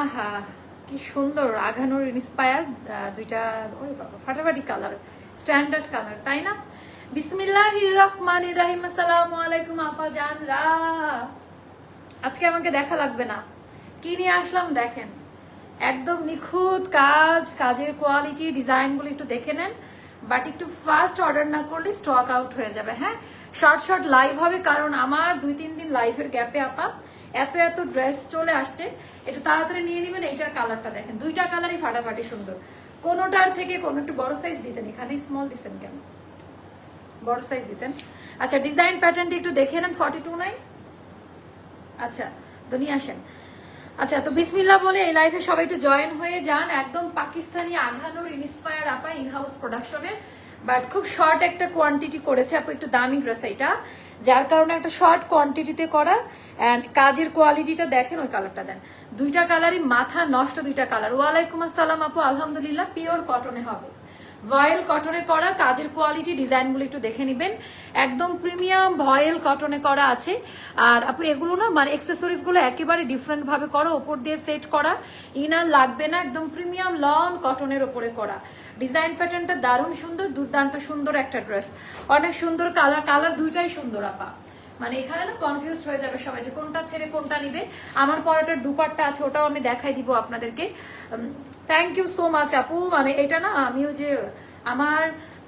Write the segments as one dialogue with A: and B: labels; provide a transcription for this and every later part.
A: আহা, কি সুন্দর, আঘানোর ইন্সপায়ার দুইটা বাবা, ফাটাফাটি কালার স্ট্যান্ডার্ড কালার তাই না? বিসমিল্লাহ রহমান রাহিম, আসসালামু আলাইকুম আপা জান রা আজকে আমাকে দেখা লাগবে না। কি নিয়ে আসলাম দেখেন। একদম নিখুঁত কাজ, কাজের কোয়ালিটি ডিজাইনগুলো একটু দেখে নেন বাট একটু ফাস্ট অর্ডার না করলে স্টক আউট হয়ে যাবে হ্যাঁ? শর্ট শর্ট লাইভ হবে, কারণ আমার দুই তিন দিন লাইভের গ্যাপে আপা। এত এত ড্রেস চলে আসছে, একটু তাড়াতাড়ি নিয়ে নেবেন, এইটার কালারটা দেখেন। দুইটা কালারই ফাটাফাটি সুন্দর। কোনোটার থেকে কোনো একটু বড় সাইজ দিতেন এখানে স্মল দিচ্ছেন কেন? বড় সাইজ দিতেন। আচ্ছা ডিজাইন প্যাটার্নটি একটু দেখে নেন ফর্টি টু নাই? আচ্ছা তো নিয়ে আসেন। আচ্ছা তো বিসমিল্লা বলে এই লাইফে সবাই একটু জয়েন হয়ে যান। একদম পাকিস্তানি আঘানোর ইন্সপায়ার আপা ইনহাউস প্রোডাকশনের বাট খুব শর্ট একটা কোয়ান্টিটি করেছে আপু, একটু দামি ড্রেস এটা যার কারণে একটা শর্ট কোয়ান্টিটিতে করা অ্যান্ড কাজের কোয়ালিটিটা দেখেন, ওই কালারটা দেন। দুইটা কালারই মাথা নষ্ট দুইটা কালার ওয়ালাইকুম আসসালাম আপু, আলহামদুলিল্লাহ পিওর কটনে হবে। ভয়েল কটনে করা, কাজের কোয়ালিটি ডিজাইনগুলো একটু দেখে নেবেন। একদম প্রিমিয়াম ভয়েল কটনে করা আছে। আর আপনি এগুলো না মানে অ্যাক্সেসরিজগুলো একেবারে ডিফারেন্ট ভাবে করা, ওপর দিয়ে সেট করা। ইনার লাগবে না, একদম প্রিমিয়াম লন কটনের ওপরে করা। ডিজাইন প্যাটার্নটা দারুণ সুন্দর, দুর্দান্ত সুন্দর একটা ড্রেস অনেক সুন্দর কালার কালার দুইটাই সুন্দর, আপা। মানে এখানে না কনফিউজ হয়ে যাবে সবাই যে কোনটা ছেড়ে কোনটা নিবে। আমার পরাটার দুপারটা আছে, ওটাও আমি দেখাই দিব আপনাদেরকে। থ্যাংক ইউ সো মাচ আপু। মানে এটা না আমিও যে আমার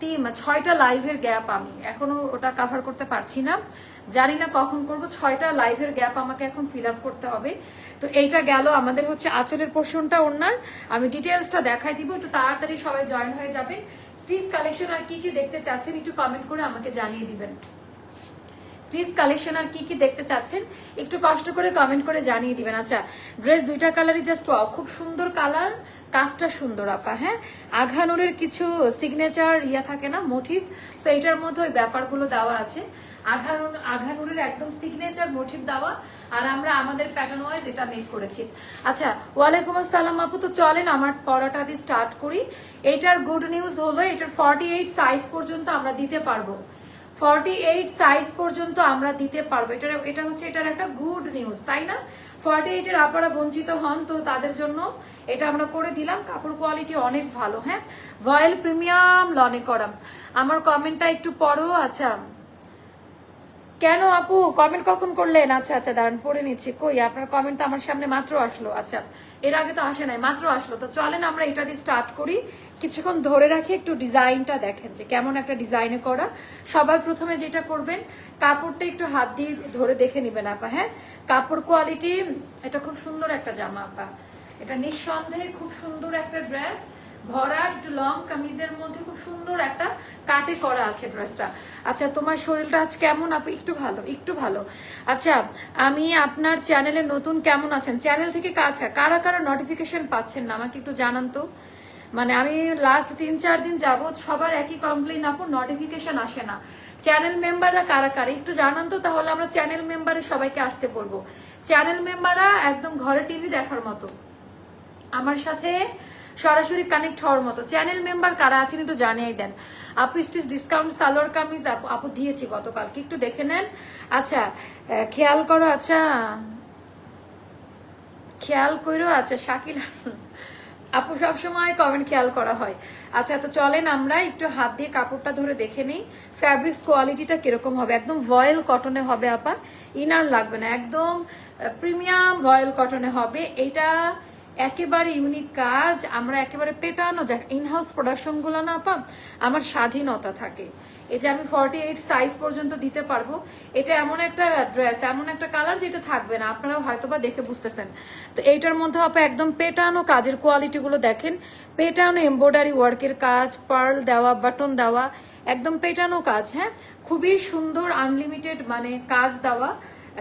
A: টিম ছয়টা লাইভের গ্যাপ আমি। এখনও ওটা কাভার করতে পারছি না। জানি না কখন করব। ছয়টা লাইভের গ্যাপ আমাকে এখন ফিল আপ করতে হবে। তো এইটা গেল আমাদের হচ্ছে আঁচলের পোর্শনটা ওনার আমি ডিটেলসটা দেখাই দিব। একটু তাড়াতাড়ি সবাই জয়েন হয়ে যাবে। স্টিচ কালেকশন আর কি কি দেখতে চাচ্ছেন একটু কমেন্ট করে আমাকে জানিয়ে দিবেন। স্টিচ কালেকশন আর কি কি দেখতে চাচ্ছেন একটু কষ্ট করে কমেন্ট করে জানিয়ে দিবেন। আচ্ছা ড্রেস দুইটা কালারই জাস্ট খুব সুন্দর কালার কাজটা সুন্দর, আপা হ্যাঁ? আঘানুরের কিছু সিগনেচার ইয়া থাকে না মোটিভ সো এটার মধ্যে ওই ব্যাপারগুলো দেওয়া আছে। আঘানুর আঘানুরের একদম সিগনেচার মোটিভ দেওয়া, আর আমরা আমাদের প্যাটার্ন ওয়াইজ এটা মেক করেছি। আচ্ছা ওয়ালাইকুম আসসালাম, আপু, তো চলেন, আমার পড়াটা দিয়ে স্টার্ট করি। এটার গুড নিউজ হলো, এটার ফর্টি এইট সাইজ পর্যন্ত আমরা দিতে পারব। ফর্টি এইট সাইজ পর্যন্ত আমরা দিতে পারব। এটা এটা হচ্ছে, এটার একটা গুড নিউজ তাই না? ফর্টি এইটের আপনারা বঞ্চিত হন, তো তাদের জন্য এটা আমরা করে দিলাম। কাপড় কোয়ালিটি অনেক ভালো হ্যাঁ? ভয়েল প্রিমিয়াম লনে করাম আমার কমেন্টটা একটু পড়ো আচ্ছা। কেন আপু? কমেন্ট কখন করলেন? আচ্ছা আচ্ছা দাঁড়ান, পড়ে নিচ্ছি। কই? আপনার কমেন্ট তো আমার সামনে মাত্র আসলো। আচ্ছা এর আগে তো আসে নাই, মাত্র আসলো। তো চলেন আমরা এটা দিয়ে স্টার্ট করি। কিছুক্ষণ ধরে রাখি, একটু ডিজাইনটা দেখেন যে কেমন একটা ডিজাইনে করা। সবার প্রথমে যেটা করবেন, কাপড়টা একটু হাত দিয়ে ধরে দেখে নেবেন আপা হ্যাঁ? কাপড় কোয়ালিটি এটা খুব সুন্দর একটা জামা আপা। এটা নিঃসন্দেহে খুব সুন্দর একটা ড্রেস ভরা একটু লং কামিজের মধ্যে খুব সুন্দর একটা কাটে করা আছে ড্রেসটা আচ্ছা তোমার শরীরটা আজ কেমন? আপু, একটু ভালো একটু ভালো। আচ্ছা আমি আপনার চ্যানেলে নতুন কেমন আছেন? চ্যানেল থেকে কাছে, কারা কারা নোটিফিকেশন পাচ্ছেন না? আমাকে একটু জানান তো। মানে আমি লাস্ট তিন, চার দিন যাবত সবার একই কমপ্লেন আপু নোটিফিকেশন আসে না। চ্যানেল মেম্বাররা কারা কারা? একটু জানান তো, তাহলে আমরা চ্যানেল মেম্বারে সবাইকে আসতে বলব। চ্যানেল মেম্বাররা একদম ঘরে টিভি দেখার মতো। আমার সাথে সরাসরি কানেক্ট হওয়ার মতো। চ্যানেল মেম্বার কারা আছেন একটু জানিয়ে দেন। আপু স্টিচ ডিসকাউন্ট সালোয়ার কামিজ আপু দিয়েছি গতকালকে। একটু দেখে নেন। আচ্ছা খেয়াল করো আচ্ছা। খেয়াল করো আচ্ছা শাকিল আপু, সবসময় কমেন্ট খেয়াল করা হয়। আচ্ছা তো চলেন আমরা একটু হাত দিয়ে কাপড়টা ধরে দেখে নিই। ফ্যাব্রিক্স কোয়ালিটিটা কীরকম হবে? একদম ভয়েল কটনে হবে, আপা। ইনার লাগবে না, একদম প্রিমিয়াম ভয়েল কটনে হবে। এটা একেবারে ইউনিক কাজ, আমরা একেবারে পেটানো যাক ইনহাউস প্রোডাকশনগুলো না পাম আমার স্বাধীনতা থাকে। এই যে আমি ফর্টি এইট সাইজ পর্যন্ত দিতে পারব, এটা এমন একটা ড্রেস এমন একটা কালার যেটা থাকবে না, আপনারাও হয়তো বা দেখে বুঝতেছেন। তো এইটার মধ্যে আপা একদম পেটানো কাজের কোয়ালিটিগুলো দেখেন। পেটানো এমব্রয়ডারি ওয়ার্কের কাজ পার্ল দেওয়া বাটন দেওয়া, একদম পেটানো কাজ হ্যাঁ? খুবই সুন্দর আনলিমিটেড মানে কাজ দেওয়া।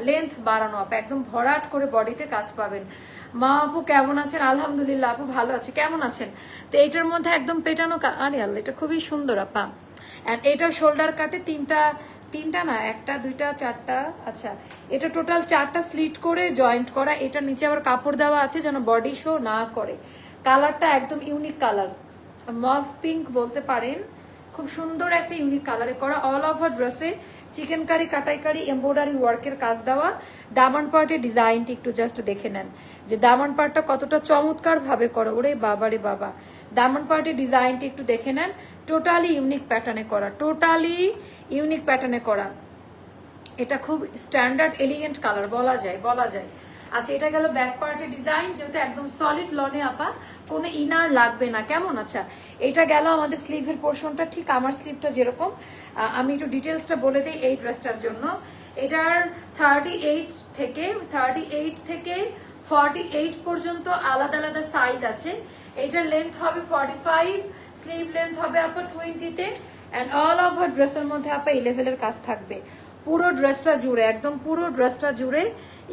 A: লেন্থ বাড়ানো আপ একদম ভরাট করে বডিতে কাজ পাবেন। মা আপু কেমন আছেন? আলহামদুলিল্লাহ, আপু ভালো আছে। কেমন আছেন? তো এইটার মধ্যে একদম পেটানো আরে আল্লাহ, এটা খুবই সুন্দর, আপা। এটা শোল্ডার কাটে তিনটা তিনটা না, একটা, দুইটা, চারটা আচ্ছা। এটা টোটাল চারটা স্লিট করে জয়েন্ট করা। এটা নিচে আবার কাপড় দেওয়া আছে যেন বডি শো না করে। কালারটা একদম ইউনিক কালার মভ পিঙ্ক বলতে পারেন। খুব সুন্দর একটা ইউনিক কালারে করা অল ওভার ড্রেসে চিকেন কারি কাটাই কারি এমব্রয়ডারি ওয়ার্কের কাজ দেওয়া। দামান পার্টের ডিজাইনটি একটু জাস্ট দেখে নেন। যে দামান পার্টটা কতটা চমৎকার ভাবে করো, ওরে বাবা রে বাবা। দামান পার্টের ডিজাইনটি একটু দেখে নেন। টোটালি ইউনিক প্যাটার্নে করা টোটালি ইউনিক প্যাটার্নে করা। এটা খুব স্ট্যান্ডার্ড এলিগেন্ট কালার বলা যায় বলা যায়। আচ্ছা এটা গেল ব্যাক পার্টের ডিজাইন যেহেতু একদম সলিড লনে আপা, কোনো ইনার লাগবে না। কেমন? আচ্ছা এটা গেল আমাদের স্লিভের পোর্শনটা ঠিক আমার স্লিভটা যেরকম। আমি একটু ডিটেলসটা বলে দিই এই ড্রেসটার জন্য। এটার থার্টি এইট থেকে থার্টি এইট থেকে ফর্টি এইট পর্যন্ত আলাদা আলাদা সাইজ আছে। এটার লেন্থ হবে ফর্টি ফাইভ স্লিভ লেন্থ হবে আপনার টোয়েন্টিতে অ্যান্ড অল ওভার ড্রেসের মধ্যে আপনার এই লেভেলের কাজ থাকবে। পুরো ড্রেসটা জুড়ে, একদম পুরো ড্রেসটা জুড়ে।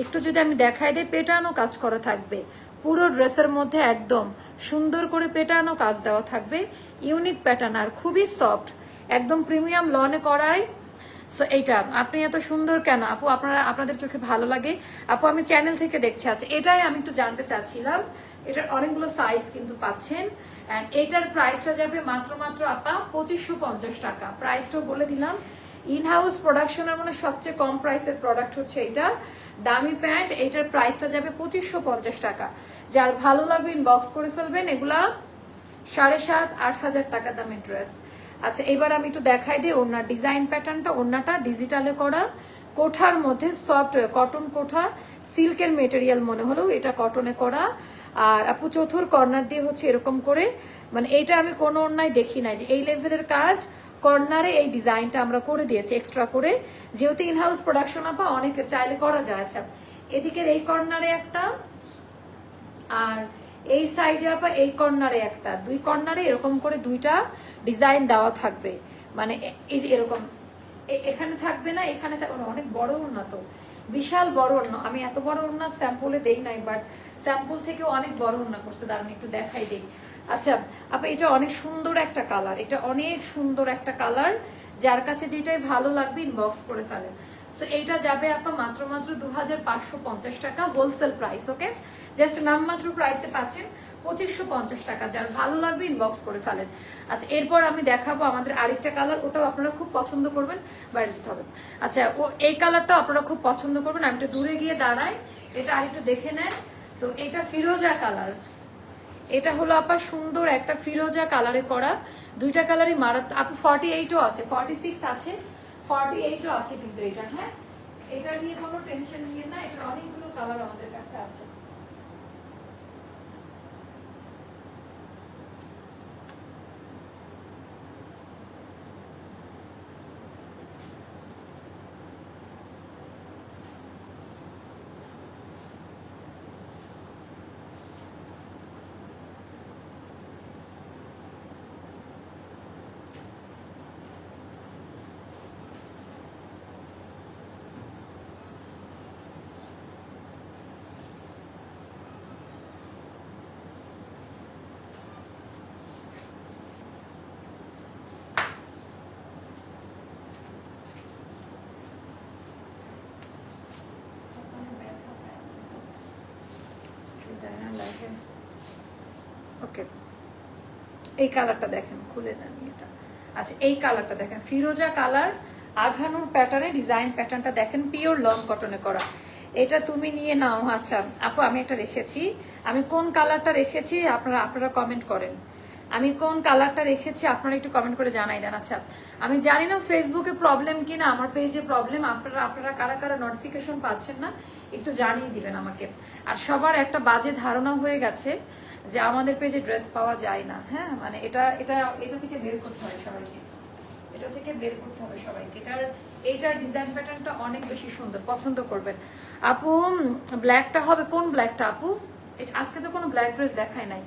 A: একটু যদি আমি দেখাই দিই পেটানো কাজ করা থাকবে। পুরো ড্রেসের মধ্যে একদম সুন্দর করে পেটানো কাজ দেওয়া থাকবে। ইউনিক প্যাটার্ন আর খুবই সফট একদম প্রিমিয়াম লনে করায় সো এইটা, আপনি এত সুন্দর কেন? আপু, আপনারা, আপনাদের চোখে ভালো লাগে? আপু, আমি চ্যানেল থেকে দেখছি। আচ্ছা এটাই আমি একটু জানতে চাচ্ছিলাম। এটার অনেকগুলো সাইজ কিন্তু পাচ্ছেন। অ্যান্ড এটার প্রাইসটা যাবে মাত্র মাত্র আপা পঁচিশশো টাকা। প্রাইসটাও বলে দিলাম। ইন হাউস প্রোডাকশনের মানে সবচেয়ে কম প্রাইসের প্রোডাক্ট হচ্ছে এটা দামি প্যান্ট এটার প্রাইসটা যাবে পঁচিশশো পঞ্চাশ টাকা। যার ভালো লাগবে ইনবক্স করে ফেলবেন এগুলা সাড়ে সাত, আট হাজার টাকা দামের ড্রেস আচ্ছা এবার আমি একটু দেখাই দিই ওনার ডিজাইন প্যাটার্নটা ওনাটা ডিজিটালে করা। কোঠার মধ্যে সফট কটন কোঠা সিল্কের মেটেরিয়াল মনে হলেও এটা কটনে করা। আর আপু, চতুর কর্নার দিয়ে হচ্ছে এরকম করে। মানে এইটা আমি কোনো অন্যায় দেখি নাই যে এই লেভেলের কাজ। কর্নারে এই ডিজাইনটা আমরা করে দিয়েছি এক্সট্রা করে। যেহেতু ইনহাউস প্রোডাকশন আপা, অনেকে চাইলে করা যায়। আচ্ছা এদিকের এই কর্নারে একটা, আর এই সাইডে আপা, এই কর্নারে একটা। দুই কর্নারে এরকম করে দুইটা ডিজাইন দেওয়া থাকবে। মানে এই যে এরকম এখানে থাকবে না, এখানে অনেক বড় উন্নত বিশাল বড় অন্য আমি এত বড় অন্য স্যাম্পলে দেই নাই বাট স্যাম্পল থেকে অনেক বড় অন্য করছে। দাঁড়ান, একটু দেখাই দেই। আচ্ছা আপা, এটা অনেক সুন্দর একটা কালার এটা অনেক সুন্দর একটা কালার যার কাছে যেটাই ভালো লাগবে ইনবক্স করে ফেলেন। সো এইটা যাবে আপা, মাত্র মাত্র দু হাজার পাঁচশো পঞ্চাশ টাকা হোলসেল প্রাইস ওকে জাস্ট নামমাত্র প্রাইসে পাচ্ছেন পঁচিশশো পঞ্চাশ টাকা, যার ভালো লাগবে ইনবক্স করে ফেলেন। আচ্ছা এরপর আমি দেখাবো আমাদের আরেকটা কালার ওটাও আপনারা খুব পছন্দ করবেন, বাইরে যেতে হবে। আচ্ছা ও, এই কালারটা আপনারা খুব পছন্দ করবেন, আমি একটু দূরে গিয়ে দাঁড়াই, এটা আরেকটু দেখে নেন। তো, এটা ফিরোজা কালার এটা হলো আপা সুন্দর একটা ফিরোজা কালারে করা। দুইটা কালারই মারাত আপু ফর্টি এইটও আছে ফর্টি সিক্স আছে ফর্টি এইটও আছে কিন্তু এটা হ্যাঁ? এটা নিয়ে কোনো টেনশন নিয়ে না, এটার অনেকগুলো কালার আমাদের কাছে আছে। ওকে। এই কালারটা দেখেন, খুলে দেন এটা। আচ্ছা এই কালারটা দেখেন। ফিরোজা কালার, আঘানুর প্যাটার্নে ডিজাইন প্যাটার্নটা দেখেন পিওর লং কটনে করা। এটা তুমি নিয়ে নাও। আচ্ছা আপু, আমি একটা রেখেছি। আমি কোন কালারটা রেখেছি, আপনারা আপনারা কমেন্ট করেন। আমি কোন কালারটা রেখেছি আপনারা একটু কমেন্ট করে জানাই দেন। আচ্ছা আমি জানি না ফেসবুকে প্রবলেম কি না আমার পেজে প্রবলেম আপনারা আপনারা কারা কারা নোটিফিকেশন পাচ্ছেন না, একটু জানিয়ে দিবেন আমাকে। আর সবার একটা বাজে ধারণা হয়ে গেছে যে আমাদের পেজে ড্রেস পাওয়া যায় না। হ্যাঁ মানে এটা এটা এটা থেকে বের করতে হয় সবাইকে। এটা থেকে বের করতে হবে সবাইকে। এটার, এইটার ডিজাইন প্যাটার্নটা অনেক বেশি সুন্দর, পছন্দ করবেন। আপু ব্ল্যাকটা হবে, কোন ব্ল্যাকটা আপু? আজকে তো কোনো ব্ল্যাক ড্রেস দেখায় নাই।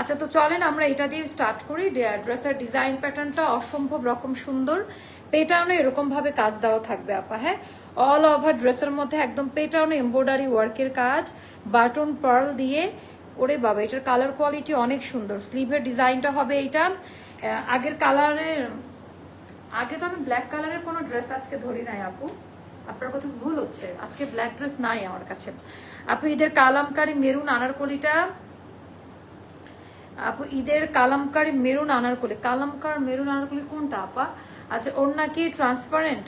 A: আচ্ছা তো চলেন আমরা এটা দিয়ে স্টার্ট করি। ড্রেসের ডিজাইন প্যাটার্নটা অসম্ভব রকম সুন্দর। পেটাউনে এরকম ভাবে কাজ দেওয়া থাকবে আপা হ্যাঁ? অল ওভার ড্রেসের মধ্যে একদম পেটাউনে এমব্রয়ডারি ওয়ার্কের কাজ। বাটন পার্ল দিয়ে। ওরে বাবা এটার কালার কোয়ালিটি অনেক সুন্দর। স্লিভের ডিজাইনটা হবে আহ, আগের কালারের আগে তো আমি ব্ল্যাক কালারের কোনো ড্রেস আজকে ধরি নাই আপু। আপনার কথা ভুল হচ্ছে। আজকে ব্ল্যাক ড্রেস নাই আমার কাছে। আপু ঈদের কালামকারি মেরুন আনারকলিটা আপু, ঈদের কালামকার মেরুন আনার আনারকলি। কালামকার মেরুন আনারকলি কোনটা, আপা? আচ্ছা ওর নাকি ট্রান্সপারেন্ট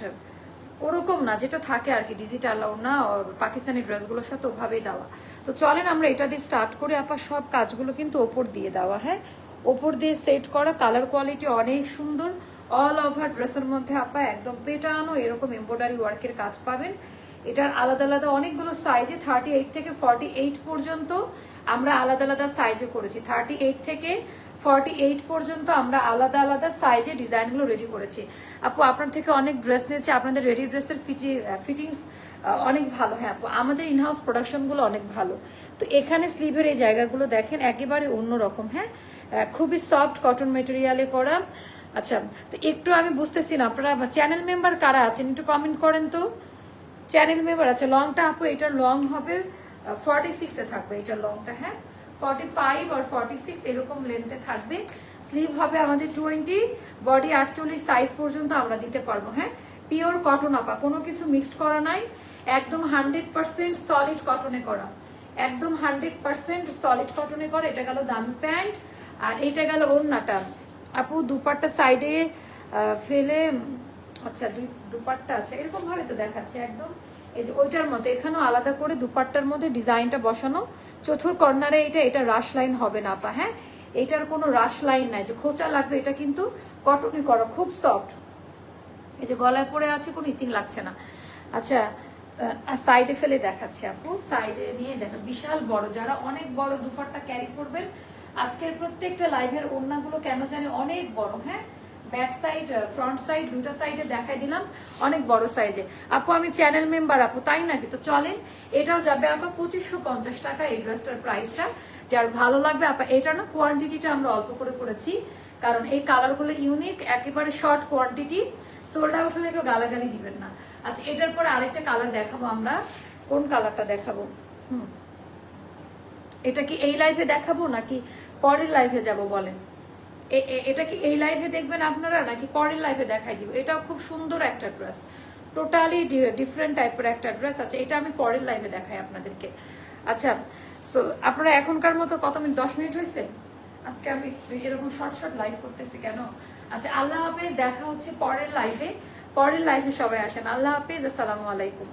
A: ওরকম না, যেটা থাকে আর কি ডিজিটাল ওনা পাকিস্তানি ড্রেসগুলোর সাথে ওভাবেই দেওয়া। তো চলেন আমরা এটা দিয়ে স্টার্ট করে, আপা, সব কাজগুলো কিন্তু ওপর দিয়ে দেওয়া হ্যাঁ? ওপর দিয়ে সেট করা কালার কোয়ালিটি অনেক সুন্দর। অল ওভার ড্রেসের মধ্যে, আপা, একদম পেটানো, এরকম এমব্রয়ডারি ওয়ার্কের কাজ পাবেন। এটার আলাদা আলাদা অনেকগুলো সাইজে থার্টি এইট থেকে ফর্টি এইট পর্যন্ত। আমরা আলাদা আলাদা সাইজে করেছি। থার্টি এইট থেকে ফর্টি এইট পর্যন্ত আমরা আলাদা আলাদা সাইজে ডিজাইনগুলো রেডি করেছি। আপু, আপনার থেকে অনেক ড্রেস নিয়েছি, আপনাদের রেডি ড্রেসের ফিটিংস অনেক ভালো। হ্যাঁ আপু, আমাদের ইনহাউস প্রোডাকশনগুলো অনেক ভালো। তো এখানে স্লিভের এই জায়গাগুলো দেখেন, একেবারে অন্যরকম হ্যাঁ? খুবই সফট কটন মেটেরিয়ালে করা। আচ্ছা তো একটু আমি বুঝতেছি না, আপনারা চ্যানেল মেম্বার কারা আছেন? একটু কমেন্ট করেন তো। চ্যানেল মেম্বার আছে লংটা আপু, এটা লং হবে। ফর্টি সিক্সে থাকবে, এটা লংটা হ্যাঁ? ফর্টি ফাইভ আর ফর্টি সিক্স এরকম লেন্থে থাকবে। স্লিভ হবে আমাদের টোয়েন্টি বডি আটচল্লিশ সাইজ পর্যন্ত আমরা দিতে পারব হ্যাঁ? পিওর কটন আপা, কোনো কিছু মিক্সড করা নাই, একদম হান্ড্রেড পার্সেন্ট সলিড কটনে করা। একদম হান্ড্রেড পার্সেন্ট সলিড কটনে করা, এটা গেল দামি প্যান্ট, আর এটা গেল ওড়নাটা। আপু, দুপাট্টা সাইডে ফেলে আচ্ছা দুপাট্টা আছে এরকম ভাবে তো দেখাচ্ছে, একদম এই যে ওইটার মতো এখানেও আলাদা করে দুপাট্টার মধ্যে ডিজাইনটা বসানো। চতুর কর্নারে এটা এটা রাশ লাইন হবে না, আপা হ্যাঁ? এটার কোনো রাশ লাইন নাই, যে খোঁচা লাগবে, এটা কিন্তু কটনই করা, খুব সফট। এই যে গলায় পড়ে আছে, কোনো ইচিং লাগছে না। আচ্ছা সাইডে ফেলে দেখাচ্ছি, আপু। সাইডে নিয়ে দেখেন বিশাল বড়, যারা অনেক বড় দুপাট্টা ক্যারি করবেন, আজকের প্রত্যেকটা লাইভের ওড়নাগুলো কেন জানি অনেক বড় হ্যাঁ? ব্যাক সাইড ফ্রন্ট সাইড দুটো সাইডে দেখাই দিলাম, অনেক বড় সাইজে আপু, আমি চ্যানেল মেম্বার আপু, তাই নাকি? তো চলেন, এটাও যাবে আপা পঁচিশশো পঞ্চাশ টাকা এই ড্রেসটার প্রাইসটা যার ভালো লাগবে আপা, এটা না কোয়ান্টিটিটা আমরা অল্প করে করেছি, কারণ এই কালারগুলো ইউনিক একেবারে শর্ট কোয়ান্টিটি সোল্ড আউট হলে কেউ গালাগালি দিবেন না। আচ্ছা এটার পরে আরেকটা কালার দেখাবো আমরা। কোন কালারটা দেখাবো? হুম। এটা কি এই লাইভে দেখাবো নাকি পরের লাইভে যাব, বলেন। এটা কি এই লাইভে দেখবেন আপনারা নাকি পরের লাইভে দেখাই দিব? এটাও খুব সুন্দর একটা ড্রেস টোটালি ডিফারেন্ট টাইপের একটা ড্রেস আছে। এটা আমি পরের লাইভে দেখাই আপনাদেরকে। আচ্ছা সো আপনারা এখনকার মতো কত মিনিট? দশ মিনিট হয়েছে? আজকে আমি এরকম শর্ট শর্ট লাইভ করতেছি কেন? আচ্ছা আল্লাহ হাফেজ, দেখা হচ্ছে পরের লাইভে পরের লাইভে সবাই আসেন। আল্লাহ হাফেজ, আসসালামু আলাইকুম।